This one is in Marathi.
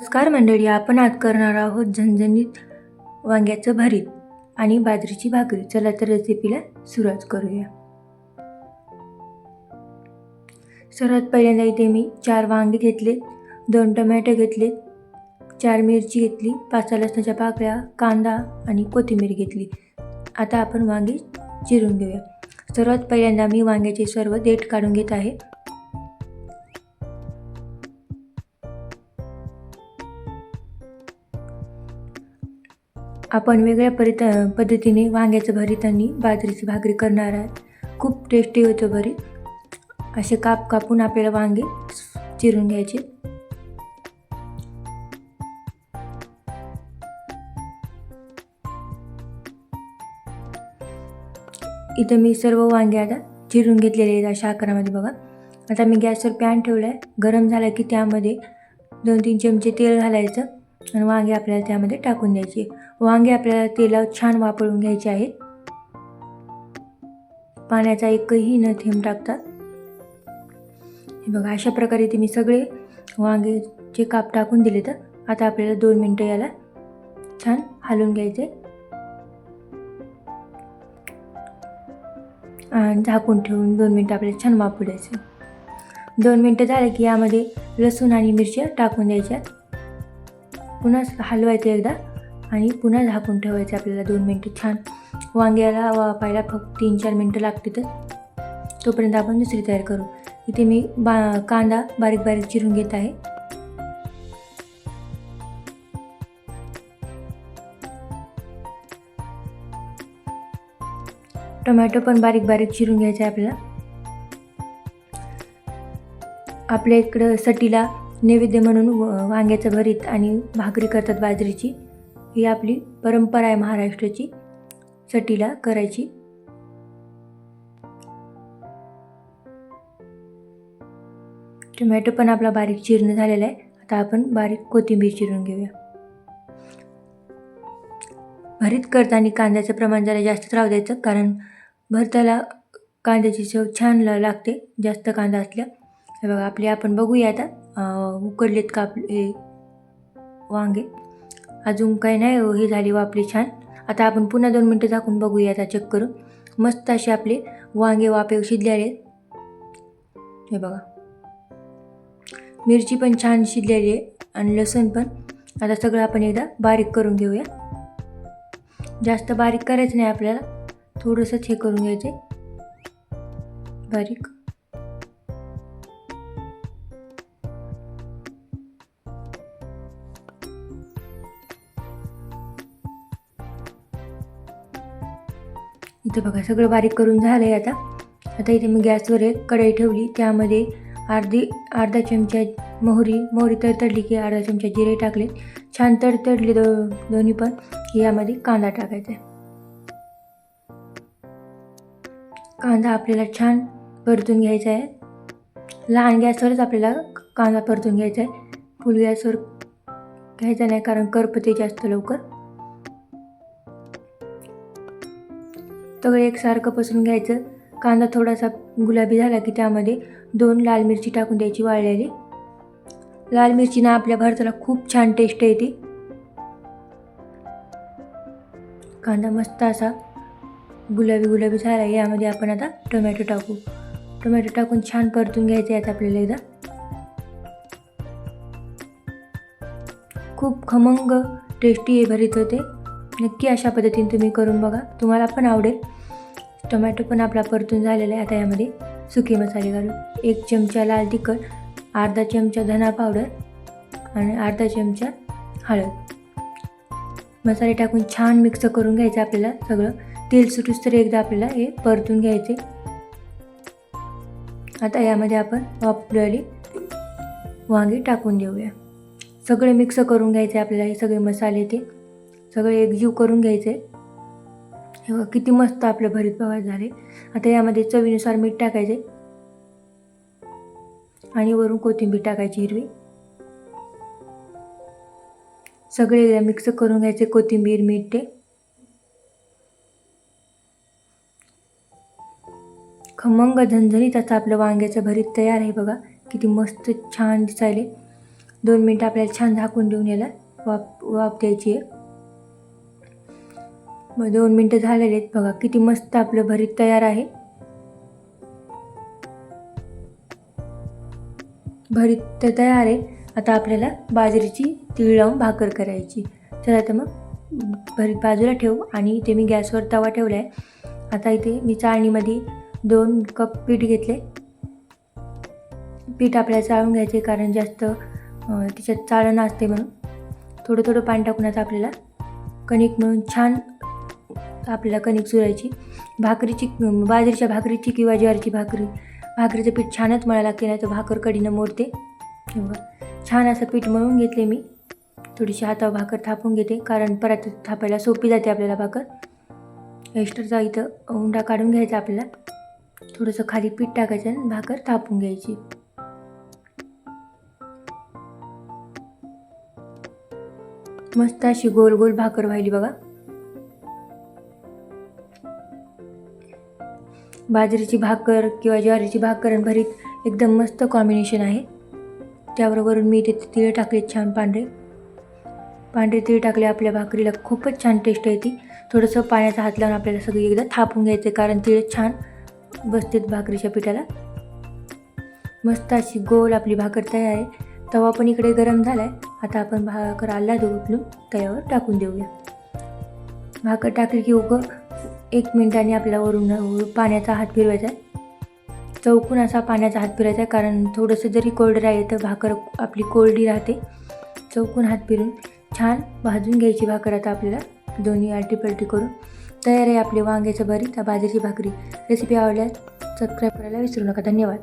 नमस्कार मंडळी आपण आज करणार आहोत झणझणीत वांग्याचं भरीत आणि बाजरीची भाकरी. चला तर रेसिपीला सुरुवात करूया. सर्वात पहिल्यांदा इथे मी चार वांगे घेतले दोन टमॅटो घेतले चार मिरची घेतली पाच सहा लसणाच्या पाकळ्या कांदा आणि कोथिंबीर घेतली. आता आपण वांगी चिरून घेऊया. सर्वात पहिल्यांदा मी वांग्याचे सर्व देठ काढून घेत आहे. आपण वेगळ्या परित पद्धतीने वांग्याचं भरीत आणि बाजरीची भाकरी करणार आहात. खूप टेस्टी होतं भरीत. असे काप कापून आपल्याला वांगे चिरून घ्यायचे. इथं मी सर्व वांगे आता चिरून घेतलेले आहेत अशा आकारामध्ये बघा. आता मी गॅसवर पॅन ठेवला आहे गरम झाला की त्यामध्ये दोन तीन चमचे तेल घालायचं आणि वांगे आपल्याला त्यामध्ये टाकून द्यायचे. वांगे आपल्याला तेला छान वापरून घ्यायचे आहेत. पाण्याचा एकही न थेंब टाकतात हे बघा अशा प्रकारे ते मी सगळे वांगेचे काप टाकून दिले तर आता आपल्याला दोन मिनटं याला छान हलवून घ्यायचे. आणि झाकून ठेवून दोन मिनटं आपल्याला छान वापरू द्यायचं. दोन मिनटं झालं की यामध्ये लसूण आणि मिरच्या टाकून द्यायच्या. पुन्हा हलवायचं एकदा. आणि पुन्हा झाकून ठेवायचं आपल्याला दोन मिनटं. छान वांग्याला वापायला फक्त तीन चार मिनटं लागते तर. तोपर्यंत आपण दुसरी तयार करू. इथे मी बा कांदा बारीक बारीक चिरून घेत आहे. टोमॅटो पण बारीक बारीक चिरून घ्यायचे आपल्याला. आपल्या इकडं सटीला नैवेद्य म्हणून वांग्याचं भरीत आणि भाकरी करतात बाजरीची. ही आपली परंपरा आहे महाराष्ट्राची. सटीला करायची. टोमॅटो पण आपला बारीक चिरणं झालेला आहे. आता आपण बारीक कोथिंबीर चिरून घेऊया. भरीत करताना कांद्याचं प्रमाण जरा जास्त राहू द्यायचं कारण भरताला कांद्याची चव छान लागते जास्त कांदा असल्या. हे बघा आपले आपण बघूया आता उकडलेत का आपले वांगे. अजून काही नाही हो, हे झाली हो वापली छान. आता आपण पुन्हा दोन मिनटं झाकून बघूया आता चेक करून. मस्त असे आपले वांगे वापे शिजलेले हे बघा. मिरची पण छान शिजलेली आहे आणि लसूण पण. आता सगळं आपण एकदा बारीक करून घेऊया. जास्त बारीक करायचं नाही आपल्याला. थोडंसंच हे करून घ्यायचे. बारीक. इथं बघा सगळं बारीक करून झालं आहे आता. आता इथे मी गॅसवर एक कढई ठेवली. त्यामध्ये अर्धी अर्धा चमचा मोहरी मोहरी तडतडली की अर्धा चमचा जिरे टाकले. छान तडतडले दो दोन्ही पण. की यामध्ये कांदा टाकायचा आहे. कांदा आपल्याला छान परतून घ्यायचा आहे. लहान गॅसवरच आपल्याला कांदा परतून घ्यायचा आहे. फुल गॅसवर घ्यायचा नाही कारण करपते जास्त लवकर. सगळं एकसारखं पसरून घ्यायचं. कांदा थोडासा गुलाबी झाला की त्यामध्ये दोन लाल मिरची टाकून द्यायची वाळलेली. लाल मिरचीनं आपल्या भरताला खूप छान टेस्ट येते. कांदा मस्त असा गुलाबी गुलाबी झाला. यामध्ये आपण आता टोमॅटो टाकू. टोमॅटो टाकून छान परतून घ्यायचं यात आपल्याला एकदा. खूप खमंग टेस्टी हे भरीत होते नक्की अशा पद्धतीने तुम्ही करून बघा. तुम्हाला पण आवडेल. टोमॅटो पण आपला परतून झालेला आहे आता यामध्ये. सुके मसाले घालून. एक चमचा लाल तिखट अर्धा चमचा धना पावडर आणि अर्धा चमचा हळद. मसाले टाकून छान मिक्स करून घ्यायचं आपल्याला सगळं. तेल सुटूस तर एकदा आपल्याला हे परतून घ्यायचे. आता यामध्ये आपण वापरलेली वांगी टाकून देऊया. सगळे मिक्स करून घ्यायचे आपल्याला हे सगळे मसाले ते. सगळे एकजीव करून घ्यायचे. हे बघा किती मस्त आपलं भरीत बघा झाले. आता यामध्ये चवीनुसार मीठ टाकायचे. आणि वरून कोथिंबीर टाकायची हिरवी. सगळे मिक्स करून घ्यायचे कोथिंबीर मीठ ते. खमंग झणझणीत आता आपलं वांग्याचं भरीत तयार आहे बघा. किती मस्त छान दिसायले. दोन मिनटं आपल्याला छान झाकून देऊन याला वाफ वाफ द्यायची आहे. मग दोन मिनटं झालेले आहेत. बघा किती मस्त आपलं भरीत तयार आहे. भरीत तर तयार आहे. आता आपल्याला बाजरीची तीळ लावून भाकर करायची. चला तर मग भरीत बाजूला ठेवू आणि इथे मी गॅसवर तवा ठेवला आहे आता इथे मी चाळणीमध्ये दोन कप पीठ घेतले. पीठ आपल्याला चाळून घ्यायचे कारण जास्त तिच्यात त्याच्यात चाळण असते म्हणून. थोडं थोडं पाणी टाकून आता आपल्याला कणिक मिळून छान आपल्याला कणिक चुरायची. भाकरीची बाजरीच्या भाकरीची किंवा ज्वारीची भाकरी. भाकरीचं पीठ छानच मळायला लागते नाही तर भाकर कडीनं मोडते. छान असं पीठ मळून घेतले मी. थोडीशी हातावर भाकर थापून घेते कारण परत थापायला सोपी जाते आपल्याला भाकर. एक्स्ट्राचा इथं उंडा काढून घ्यायचा आपल्याला. थोडंसं खाली पीठ टाकायचं आणि भाकर थापून घ्यायची. मस्त अशी गोल गोल भाकर व्हायली बघा. बाजरीची भाकर किंवा ज्वारीची भाकर आणि भरीत एकदम मस्त कॉम्बिनेशन आहे. त्याबरोबरून मी इथे तिळ टाकले छान पांढरे. पांढरे तीळ टाकले आपल्या भाकरीला खूपच छान टेस्ट येते. थोडंसं पाण्याचा हात लावून आपल्याला सगळी एकदा थापून घ्यायचं कारण तीळ छान बसतेत भाकरीच्या पिठाला. मस्त अशी गोल आपली भाकर तयार आहे. तवा पण इकडे गरम झाला आहे आता आपण भाकर आल्ला उचलून तव्यावर टाकून देऊया. भाकर टाकली की उगं एक मिनिटाने आपल्या वरून पाण्याचा हात फिरवायचा आहे. चौकून असा पाण्याचा हात फिरायचा आहे कारण थोडंसं जरी कोरडं राहिलं तर भाकर आपली कोरडी राहते. चौकून हात फिरून छान भाजून घ्यायची भाकर आता आपल्याला दोन्ही आलटी पलटी करून. तयार आहे आपले वांग्याचं भरीत. बाजरीची भाकरी. रेसिपी आवडल्यास सबस्क्राईब करायला विसरू नका. धन्यवाद.